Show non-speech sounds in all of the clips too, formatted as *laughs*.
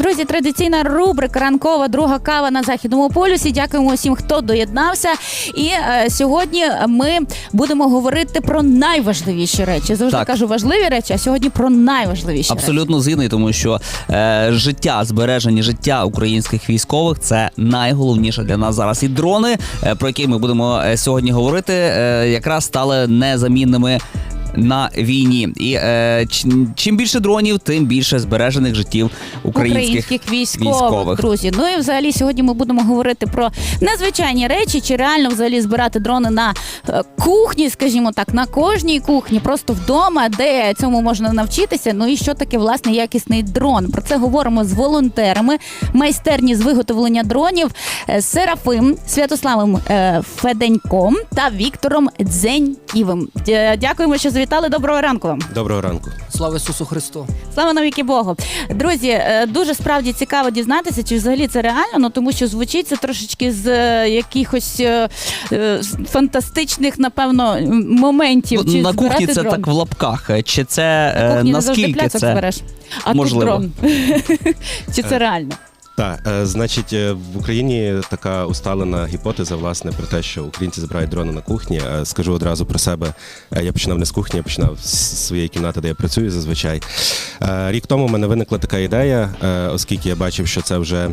Друзі, традиційна рубрика ранкова друга кава на західному полюсі. Дякуємо усім, хто доєднався. І е, сьогодні ми будемо говорити про найважливіші речі. Завжди Так. кажу важливі речі, а сьогодні про найважливіші. Абсолютно згідний, тому що е, життя, збереження життя українських військових це найголовніше для нас зараз. І дрони, е, про які ми будемо е, сьогодні говорити, е, якраз стали незамінними. На війні, і е, чим більше дронів, тим більше збережених життів українських, військових, військових. друзі. Ну і взагалі сьогодні ми будемо говорити про незвичайні речі, чи реально взагалі збирати дрони на е, кухні, скажімо так, на кожній кухні, просто вдома, де цьому можна навчитися. Ну і що таке власне якісний дрон? Про це говоримо з волонтерами майстерні з виготовлення дронів е, Серафим Святославом е, Феденьком та Віктором Дзеньківим. Дякуємо, що завітали. Доброго ранку вам. Доброго ранку. Слава Ісусу Христу! Слава навіки Богу. Друзі, е, дуже справді цікаво дізнатися, чи взагалі це реально, ну тому що звучить це трошечки з е, якихось е, фантастичних, напевно, моментів. Ну, чи на кухні це дрон. так в лапках. Чи це На кухні не завжди наскільки це збереш. А можливо? тут дрон. *laughs* чи це реально? Так, е, значить, е, в Україні така усталена гіпотеза, власне, про те, що українці збирають дрони на кухні. Е, Скажу одразу про себе. Я починав не з кухні, я починав з своєї кімнати, де я працюю зазвичай. Рік тому в мене виникла така ідея, оскільки я бачив, що це вже.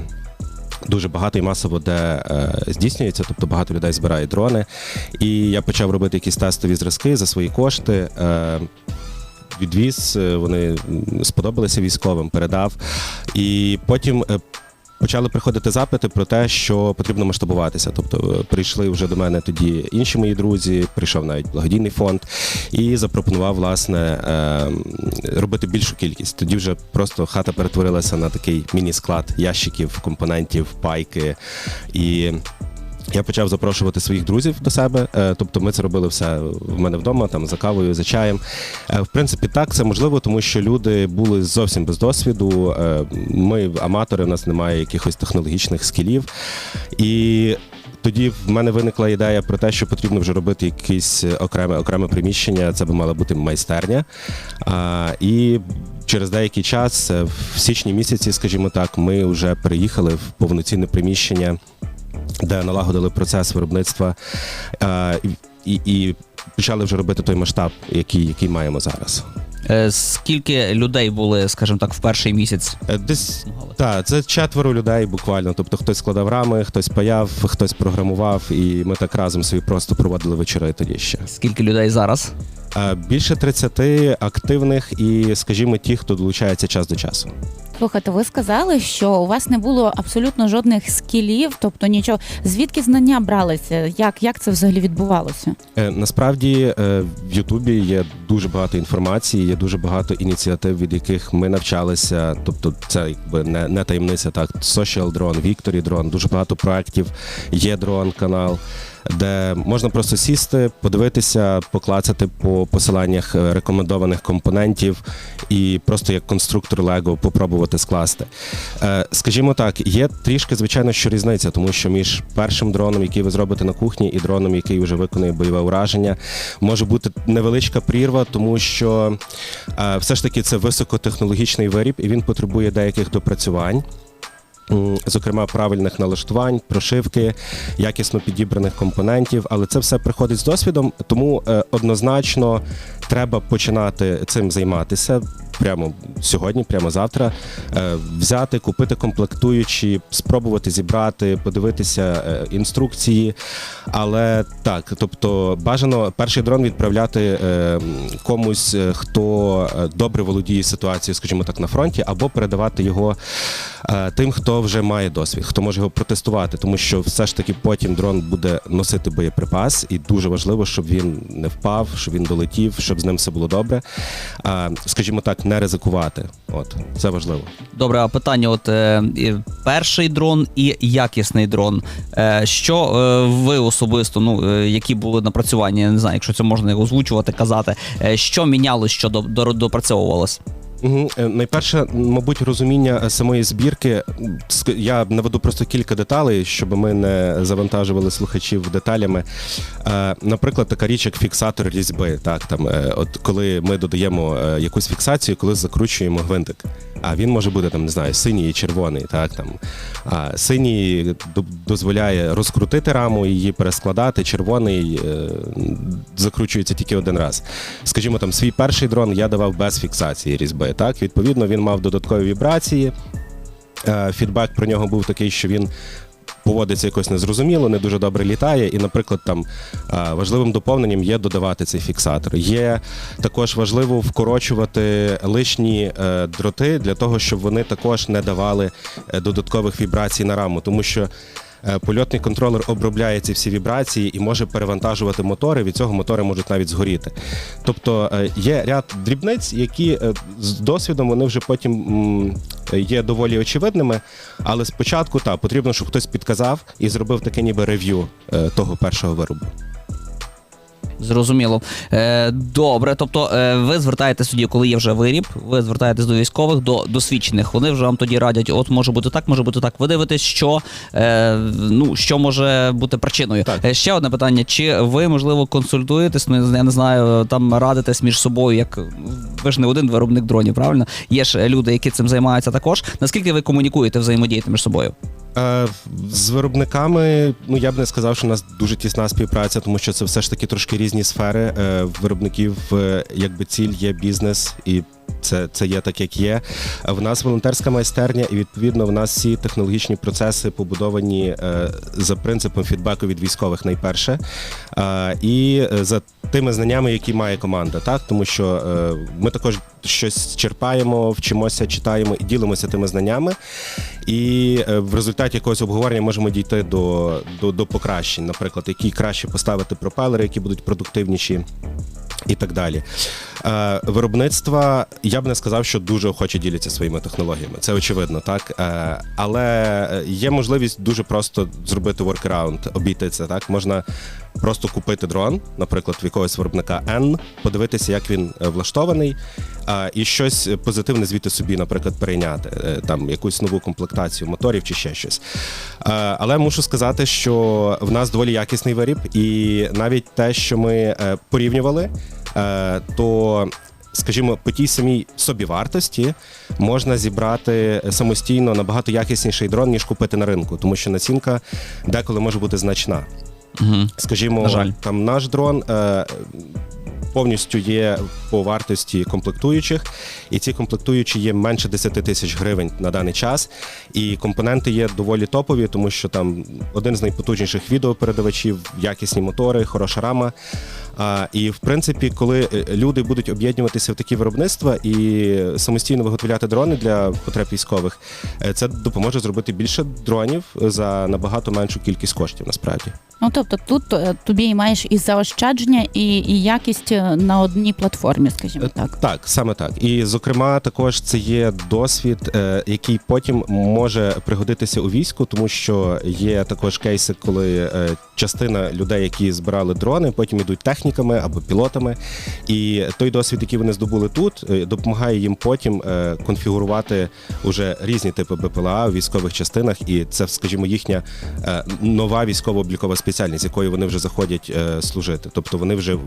Дуже багато і масово де е, здійснюється, тобто багато людей збирає дрони. І я почав робити якісь тестові зразки за свої кошти. Е, відвіз, вони сподобалися військовим, передав. І потім. Почали приходити запити про те, що потрібно масштабуватися. Тобто е, прийшли вже до мене тоді інші мої друзі, прийшов навіть благодійний фонд і запропонував власне е, робити більшу кількість. Тоді вже просто хата перетворилася на такий міні-склад ящиків, компонентів, пайки і. Я почав запрошувати своїх друзів до себе. е, Тобто ми це робили все в мене вдома, там за кавою, за чаєм. Е, В принципі, так це можливо, тому що люди були зовсім без досвіду. Е, Ми аматори, в нас немає якихось технологічних скілів. І тоді в мене виникла ідея про те, що потрібно вже робити якесь окреме окреме приміщення. Це би мала бути майстерня. І через деякий час, в січні місяці, скажімо так, ми вже переїхали в повноцінне приміщення де налагодили процес виробництва е, і, і почали вже робити той масштаб, який, який маємо зараз. Е, скільки людей були, скажімо так, в перший місяць? Е, Десь так, це четверо людей буквально. Тобто хтось складав рами, хтось паяв, хтось програмував, і ми так разом собі просто проводили вечори тоді ще. Скільки людей зараз? Е, Більше 30 активних і, скажімо, ті, хто долучається час до часу. Слухайте, ви сказали, що у вас не було абсолютно жодних скілів, тобто нічого. Звідки знання бралися? Як, як це взагалі відбувалося? Е, Насправді е, в Ютубі є дуже багато інформації, є дуже багато ініціатив, від яких ми навчалися. Тобто, це якби не, не таємниця, так Social Drone, Victory Drone, дуже багато проєктів, є дрон канал, де можна просто сісти, подивитися, поклацати по посиланнях е, рекомендованих компонентів і просто як конструктор Лего попробувати скласти. Е, Скажімо так, є трішки, звичайно, що різниця, тому що між першим дроном, який ви зробите на кухні, і дроном, який вже виконує бойове ураження, може бути невеличка прірва, тому що е, все ж таки це високотехнологічний виріб, і він потребує деяких допрацювань. Зокрема, правильних налаштувань, прошивки, якісно підібраних компонентів, але це все приходить з досвідом, тому е, однозначно треба починати цим займатися прямо сьогодні, прямо завтра. Е, взяти, купити комплектуючі, спробувати зібрати, подивитися е, інструкції. Але так, тобто бажано перший дрон відправляти е, комусь, хто добре володіє ситуацією, скажімо так, на фронті, або передавати його тим, хто вже має досвід, хто може його протестувати, тому що все ж таки потім дрон буде носити боєприпас, і дуже важливо, щоб він не впав, щоб він долетів, щоб з ним все було добре. Скажімо так, не ризикувати. От це важливо. Добре, а питання: от е, перший дрон і якісний дрон. Е, що е, ви особисто, ну е, які були напрацювання, я не знаю, якщо це можна озвучувати, казати, е, що мінялось, що до, до, допрацьовувалось? Угу. Найперше, мабуть, розуміння е, самої збірки. Я наведу просто кілька деталей, щоб ми не завантажували слухачів деталями. Е, Наприклад, така річ, як фіксатор різьби. Так, там, от коли ми додаємо якусь фіксацію, коли закручуємо гвинтик. А він може бути там, не знаю, синій і червоний. Так, там. А синій дозволяє розкрутити раму, її перескладати. Червоний е, закручується тільки один раз. Скажімо, там свій перший дрон я давав без фіксації різьби. Так, відповідно, він мав додаткові вібрації. Е, Фідбек про нього був такий, що він. Поводиться якось незрозуміло, не дуже добре літає. І, наприклад, там е, важливим доповненням є додавати цей фіксатор. Є також важливо вкорочувати лишні е, дроти для того, щоб вони також не давали е, додаткових вібрацій на раму, тому що. Е, Польотний контролер обробляє ці всі вібрації і може перевантажувати мотори. Від цього мотори можуть навіть згоріти. Тобто е, є ряд дрібниць, які е, з досвідом вони вже потім є доволі очевидними. Але спочатку так, потрібно, щоб хтось підказав і зробив таке ніби рев'ю того першого виробу. Зрозуміло. Е, добре, тобто е, ви звертаєтесь тоді, коли є вже виріб, ви звертаєтесь до військових, до досвідчених. Вони вже вам тоді радять, от може бути так, може бути так. Ви дивитесь, що, е, ну, що може бути причиною. Так. Е, ще одне питання: чи ви, можливо, консультуєтесь, ну я не знаю, там радитесь між собою, як ви ж не один виробник дронів, правильно? Є ж люди, які цим займаються також. Наскільки ви комунікуєте, взаємодієте між собою? Е, З виробниками, ну я б не сказав, що у нас дуже тісна співпраця, тому що це все ж таки трошки різні сфери. Е, Виробників е, якби ціль є бізнес і. Це, це є так, як є. В нас волонтерська майстерня, і відповідно в нас всі технологічні процеси побудовані за принципом фідбеку від військових найперше. І за тими знаннями, які має команда, так тому що ми також щось черпаємо, вчимося, читаємо і ділимося тими знаннями. І е, в результаті якогось обговорення можемо дійти до, до, до покращень, наприклад, які краще поставити пропелери, які будуть продуктивніші. І так далі. Е, виробництва я б не сказав, що дуже охоче діляться своїми технологіями. Це очевидно, так. Е, але є можливість дуже просто зробити воркараунд, обійти це. Так можна просто купити дрон, наприклад, в якогось виробника N, подивитися, як він е, влаштований, і щось позитивне звідти собі, наприклад, перейняти е, там якусь нову комплектацію моторів чи ще щось. Але мушу сказати, що в нас доволі якісний виріб, і навіть те, що ми е, порівнювали, то. Скажімо, по тій самій собівартості можна зібрати самостійно набагато якісніший дрон, ніж купити на ринку, тому що націнка деколи може бути значна. Угу. Скажімо, На жаль. там наш дрон е, повністю є по вартості комплектуючих, і ці комплектуючі є менше 10 тисяч гривень на даний час. І компоненти є доволі топові, тому що там один з найпотужніших відеопередавачів, якісні мотори, хороша рама. А, і в принципі, коли е, люди будуть об'єднуватися в такі виробництва і самостійно виготовляти дрони для потреб військових, е, це допоможе зробити більше дронів за набагато меншу кількість коштів насправді. Ну тобто тут е, тобі маєш і заощадження, і, і якість на одній платформі, скажімо так. Так, саме так. І зокрема, також це є досвід, який потім може пригодитися у війську, тому що є також кейси, коли частина людей, які збирали дрони, потім ідуть техніками або пілотами. І той досвід, який вони здобули тут, е, допомагає їм потім е, конфігурувати уже різні типи БПЛА у військових частинах, і це, скажімо, їхня е, нова військово-облікова спеціальність, з якою вони вже заходять служити. Тобто вони вже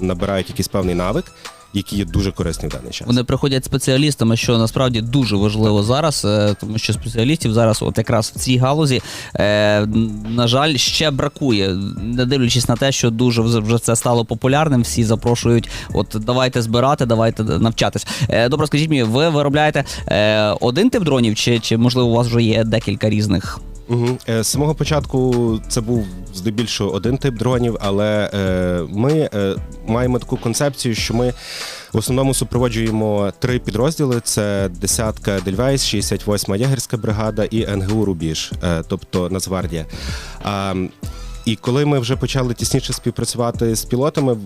набирають якийсь певний навик, який є дуже корисний в даний час. Вони приходять спеціалістами, що насправді дуже важливо зараз, е, тому що спеціалістів зараз, от якраз в цій галузі, е, на жаль, ще бракує. Не дивлячись на те, що дуже вже це стало популярним, всі запрошують, от давайте збирати, давайте навчатись. Е, Добре, скажіть мені, ви виробляєте один тип дронів, чи, чи можливо у вас вже є декілька різних? Угу. З самого початку це був здебільшого один тип дронів, але е, ми е, маємо таку концепцію, що ми в основному супроводжуємо три підрозділи: це десятка Дельвейс, 68-ма ягерська бригада і НГУ Рубіж, тобто Нацгвардія. І коли ми вже почали тісніше співпрацювати з пілотами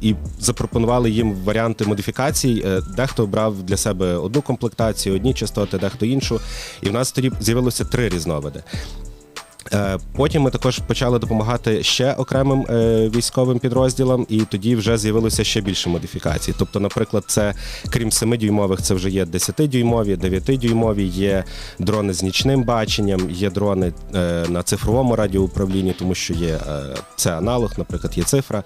і запропонували їм варіанти модифікацій, е, дехто обрав для себе одну комплектацію, одні частоти, дехто іншу. І в нас тоді з'явилося три різновиди. Е, Потім ми також почали допомагати ще окремим е, військовим підрозділам, і тоді вже з'явилося ще більше модифікацій. Тобто, наприклад, це крім 7-дюймових, це вже є 10-дюймові, 9-дюймові, є дрони з нічним баченням, є дрони е, на цифровому радіоуправлінні, тому що є це аналог, наприклад, є цифра.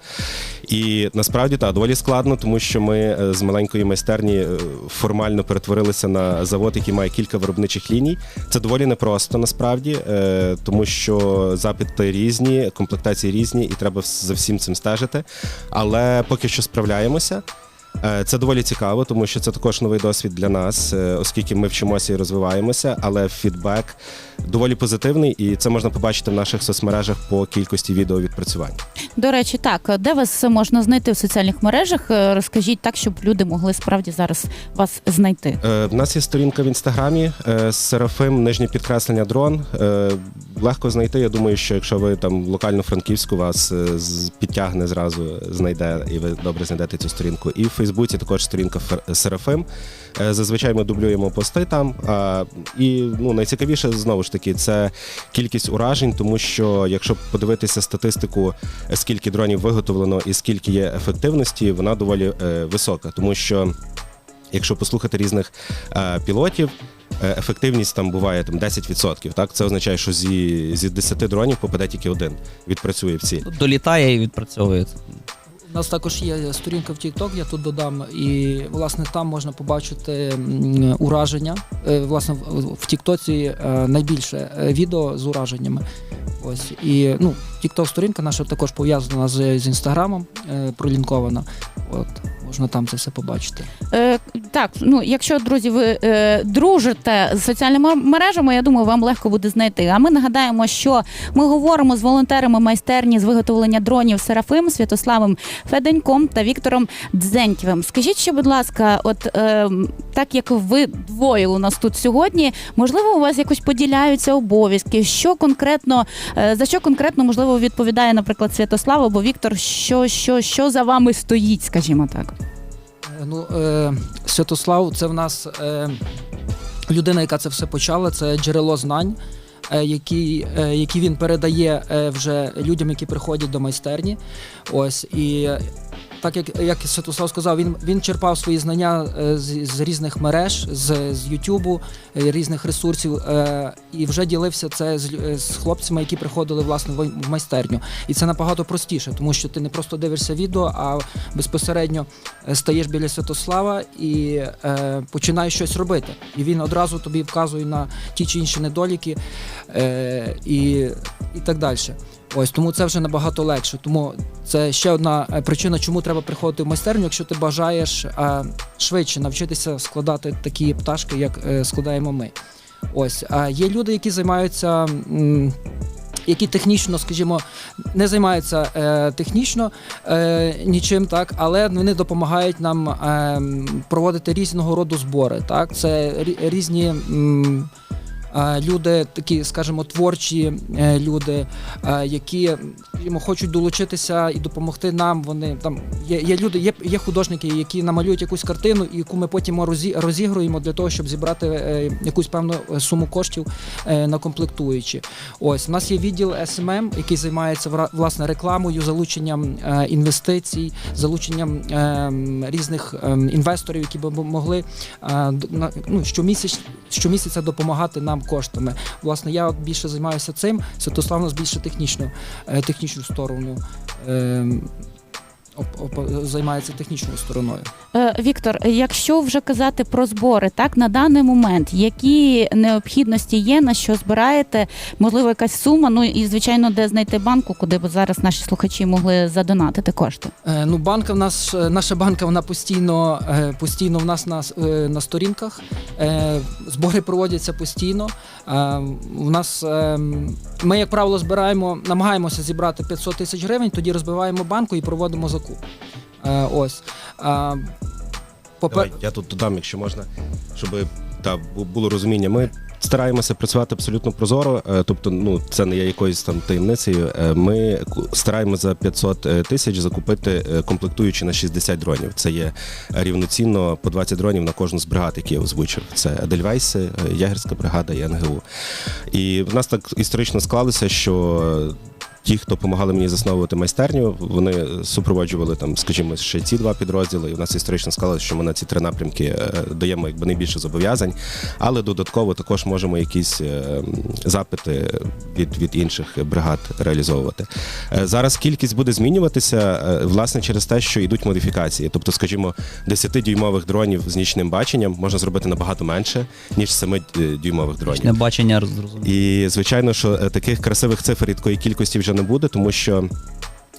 І насправді так, доволі складно, тому що ми з маленької майстерні формально перетворилися на завод, який має кілька виробничих ліній. Це доволі непросто насправді, тому що запити різні, комплектації різні, і треба за всім цим стежити. Але поки що справляємося. Е, Це доволі цікаво, тому що це також новий досвід для нас, е, оскільки ми вчимося і розвиваємося, але фідбек доволі позитивний, і це можна побачити в наших соцмережах по кількості відеовідпрацювань. До речі, так, де вас можна знайти в соціальних мережах? Е, Розкажіть так, щоб люди могли справді зараз вас знайти. В нас є сторінка в інстаграмі Серафим, нижнє підкреслення дрон. Е, Легко знайти. Я думаю, що якщо ви там локально франківську вас е, підтягне зразу, знайде і ви добре знайдете цю сторінку. І в Фейсбуці також сторінка Фер- Серафим. Е, Зазвичай ми дублюємо пости там. І ну найцікавіше знову ж таки це кількість уражень, тому що якщо подивитися статистику, е, скільки дронів виготовлено і скільки є ефективності, вона доволі е, висока, тому що якщо послухати різних е, пілотів, е, ефективність там буває там 10%. Так, це означає, що зі, зі 10 дронів попаде тільки один, відпрацює всі. Долітає і відпрацьовує. У нас також є сторінка в TikTok, я тут додам, і власне там можна побачити ураження. Е, Власне, в в Тіктоці е, найбільше е, відео з ураженнями. Ось і ну, TikTok сторінка наша також пов'язана з, з інстаграмом, е, пролінкована. От можна там це все побачити. Е, так, ну якщо друзі, ви е, дружите з соціальними мережами, я думаю, вам легко буде знайти. А ми нагадаємо, що ми говоримо з волонтерами майстерні з виготовлення дронів Серафим Святославом Феденьком та Віктором Дзентьєвим. Скажіть ще, будь ласка, от е, так як ви двоє у нас тут сьогодні, можливо, у вас якось поділяються обов'язки? Що конкретно е, за що конкретно можливо відповідає, наприклад, Святослав або Віктор? Що, що, що за вами стоїть, скажімо так? Ну, е, Святослав, це в нас е, людина, яка це все почала, це джерело знань, е, які, е, які він передає е, вже людям, які приходять до майстерні. Ось і. Так як, як Святослав сказав, він, він черпав свої знання е, з, з різних мереж, з, з Ютубу, е, різних ресурсів, е, і вже ділився це з, е, з хлопцями, які приходили власне в майстерню. І це набагато простіше, тому що ти не просто дивишся відео, а безпосередньо стаєш біля Святослава і е, починаєш щось робити. І він одразу тобі вказує на ті чи інші недоліки е, і, і так далі. Ось тому це вже набагато легше. Тому це ще одна е, причина, чому треба приходити в майстерню, якщо ти бажаєш е, швидше навчитися складати такі пташки, як е, складаємо ми. Ось а є люди, які займаються. які технічно, скажімо, не займаються е, технічно е, нічим, так, але вони допомагають нам е, проводити різного роду збори. Так, це різні. м, Люди, такі, скажімо, творчі е, люди, е, які скажімо, хочуть долучитися і допомогти нам. Вони там є, є люди, є, є художники, які намалюють якусь картину, яку ми потім розі, розігруємо для того, щоб зібрати е, якусь певну суму коштів на комплектуючі. Ось у нас є відділ СММ, який займається власне рекламою, залученням інвестицій, залученням різних інвесторів, які б могли на- ну, щомісяць, щомісяця допомагати нам коштами. Власне, я от більше займаюся цим. Святослав у нас більше технічну, е, технічну сторону. Займається технічною стороною. Е, Віктор, якщо вже казати про збори, так на даний момент які необхідності є, на що збираєте? Можливо, якась сума? Ну і звичайно, де знайти банку, куди б зараз наші слухачі могли задонатити кошти? Е, Ну, банка в нас е, наша банка вона постійно, постійно в нас на, на сторінках. Збори проводяться постійно. У нас ми, як правило, збираємо, намагаємося зібрати 500 тисяч гривень, тоді розбиваємо банку і проводимо закуп. Е, Ось. Е, попе- Давай, я тут додам, якщо можна, щоб та було розуміння. Ми стараємося працювати абсолютно прозоро. е, Тобто, ну це не є якоюсь там таємницею. Е, Ми стараємося за 500 е, тисяч закупити комплектуючі на 60 дронів. Це є рівноцінно по 20 дронів на кожну з бригад, які я озвучив. Це Едельвейси, е, Ягерська бригада і НГУ. І в нас так історично склалося, що ті, хто допомагали мені засновувати майстерню, вони супроводжували там, скажімо, ще ці два підрозділи. І в нас історично склалося, що ми на ці три напрямки е, даємо якби найбільше зобов'язань, але додатково також можемо якісь е, запити від, від інших бригад реалізовувати. Е, Зараз кількість буде змінюватися власне через те, що йдуть модифікації. Тобто, скажімо, 10-дюймових дронів з нічним баченням можна зробити набагато менше, ніж 7-дюймових дронів. Не бачення зрозуміло. І звичайно, що таких красивих цифр і такої кількості вже не буде, тому що.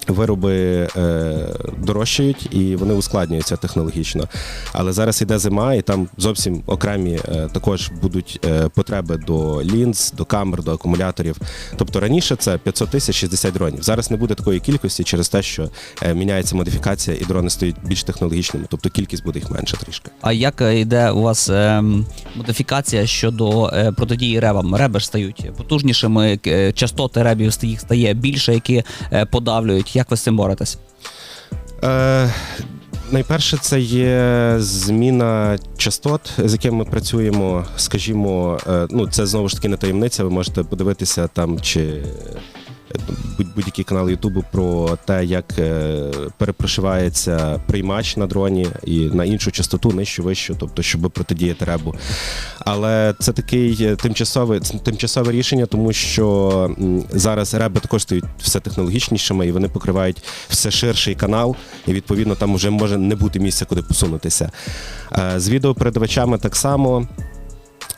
Вироби е, дорожчають і вони ускладнюються технологічно. Але зараз іде зима, і там зовсім окремі е, також будуть е, потреби до лінз, до камер, до акумуляторів. Тобто раніше це 500 тисяч 60 дронів. Зараз не буде такої кількості через те, що е, міняється модифікація, і дрони стають більш технологічними, тобто кількість буде їх менше трішки. А як е, йде у вас ем, модифікація щодо е, протидії ребам? Реби ж стають потужнішими, е, частоти ребів їх стає більше, які е, подавлюють. Як ви з цим боретесь? Е, найперше, це є зміна частот, з якими ми працюємо. Скажімо, е, ну це знову ж таки не таємниця. Ви можете подивитися там чи. Е, будь- Будь-який канал Ютубу про те, як е, перепрошивається приймач на дроні і на іншу частоту, нижчу, вищу, тобто, щоб протидіяти ребу. Але це такий е, тимчасове, тимчасове рішення, тому що зараз реби також стають все технологічнішими і вони покривають все ширший канал, і відповідно там вже може не бути місця, куди посунутися. Е, З відеопередавачами так само.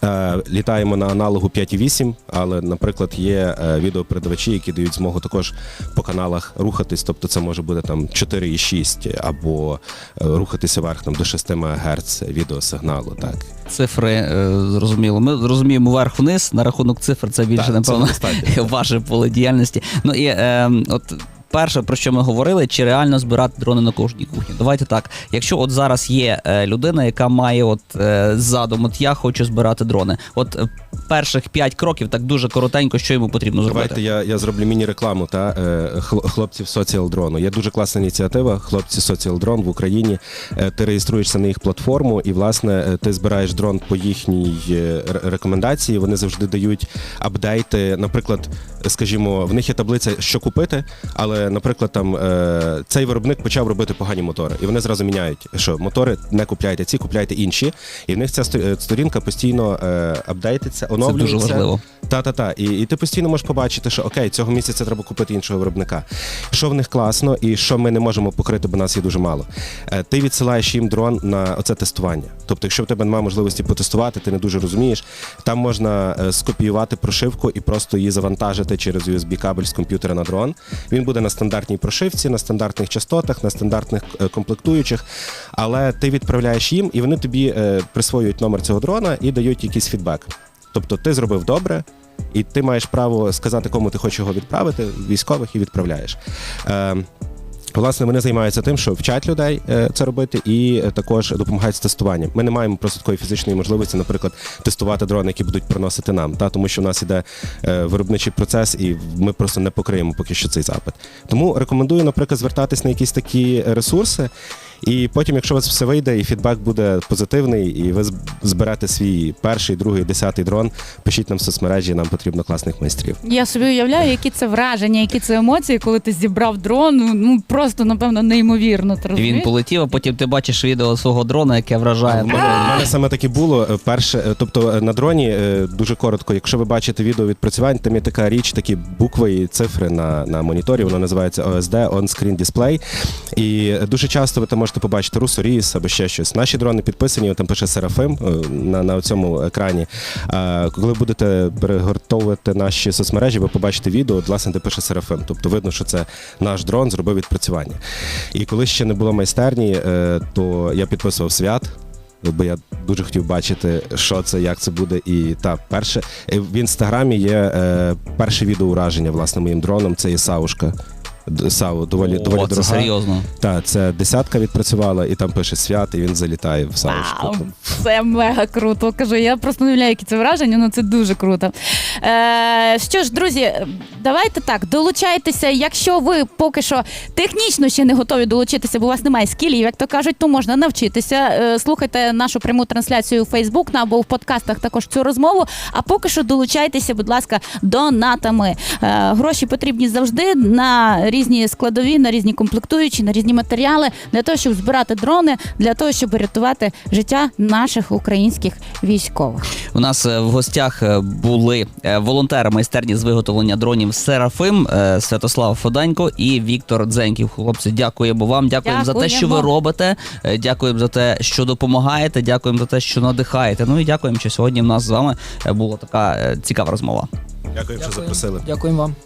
Е, Літаємо на аналогу 5.8, але, наприклад, є е, відеопередавачі, які дають змогу також по каналах рухатись, тобто це може бути там 4.6 або е, рухатися вверх там, до 6 МГц відеосигналу. Так. Цифри зрозуміло. Ми розуміємо вверх-вниз. На рахунок цифр це більше, Так, напевно, *laughs* ваше поле діяльності. Ну і е, от. Перше, про що ми говорили, чи реально збирати дрони на кожній кухні. Давайте так. Якщо от зараз є е, людина, яка має от е, задум, от я хочу збирати дрони. От е, перших п'ять кроків, так дуже коротенько, що йому потрібно зробити. Давайте я, я зроблю міні-рекламу та хлопців Social Drone. Є дуже класна ініціатива. Хлопці Social Drone в Україні. Ти реєструєшся на їх платформу, і власне ти збираєш дрон по їхній рекомендації. Вони завжди дають апдейти. Наприклад, скажімо, в них є таблиця, що купити, але, наприклад, там е, цей виробник почав робити погані мотори, і вони зразу міняють, що мотори не купляйте ці, купляйте інші. І в них ця е, сторінка постійно е, апдейтиться, Це дуже важливо. Та, та, та. І, і ти постійно можеш побачити, що окей, цього місяця треба купити іншого виробника. Що в них класно, і що ми не можемо покрити, бо нас є дуже мало. Ти відсилаєш їм дрон на оце тестування. Тобто, якщо в тебе немає можливості потестувати, ти не дуже розумієш, там можна скопіювати прошивку і просто її завантажити через USB-кабель з комп'ютера на дрон. Він буде на стандартній прошивці, на стандартних частотах, на стандартних е, комплектуючих. Але ти відправляєш їм, і вони тобі е, присвоюють номер цього дрона і дають якийсь фідбек. Тобто ти зробив добре, і ти маєш право сказати, кому ти хочеш його відправити, військових і відправляєш. Е, Власне, вони займаються тим, що вчать людей е, це робити, і е, також допомагають з тестуванням. Ми не маємо просто такої фізичної можливості, наприклад, тестувати дрони, які будуть приносити нам, та тому що в нас іде е, виробничий процес, і ми просто не покриємо поки що цей запит. Тому рекомендую, наприклад, звертатись на якісь такі ресурси. І потім, якщо у вас все вийде, і фідбек буде позитивний, і ви зберете свій перший, другий, десятий дрон, пишіть нам в соцмережі, нам потрібно класних майстрів. Я собі уявляю, які це враження, які це емоції, коли ти зібрав дрон. Ну, Ну просто напевно неймовірно. Ти він полетів, а потім ти бачиш відео свого дрона, яке вражає. У мене, саме таке було. Перше, е, тобто е, на дроні е, дуже коротко, якщо ви бачите відео відпрацювань, там є така річ, такі букви і цифри на, на моніторі, воно називається OSD, On-Screen Display. І дуже часто ви там можете побачити русоріс або ще щось. Наші дрони підписані, там пише Серафим е, на, на цьому екрані. А коли будете перегортовувати наші соцмережі, ви побачите відео, власне, де пише Серафим. Тобто видно, що це наш дрон зробив відпрацювання. І коли ще не було майстерні, е, то я підписував свят. Бо я дуже хотів бачити, що це, як це буде. І та перше е, в інстаграмі є е, перше відео ураження власне моїм дроном. Це є Саушка. Сау доволі доволі О, це дорога. серйозно. Так, це десятка відпрацювала, і там пише свят, і він залітає в. Вау, це мега круто. Кажу, я просто не уявляю, які це враження, ну це дуже круто. Е, що ж, друзі, давайте так, долучайтеся. Якщо ви поки що технічно ще не готові долучитися, бо у вас немає скілів, як то кажуть, то можна навчитися. Е, слухайте нашу пряму трансляцію у Фейсбук або в подкастах також цю розмову. А поки що долучайтеся, будь ласка, донатами. Е, гроші потрібні завжди на різні складові, на різні комплектуючі, на різні матеріали для того, щоб збирати дрони, для того, щоб рятувати життя наших українських військових. У нас е, в гостях е, були е, волонтери майстерні з виготовлення дронів Серафим, Святослав Фоданько і Віктор Дзеньків. Хлопці, дякуємо вам. Дякуємо за те, що ви робите. Дякуємо за те, що допомагаєте. Дякуємо за те, що надихаєте. Ну і дякуємо, що сьогодні в нас з вами була така цікава розмова. Дякую, що запросили. Дякуємо вам.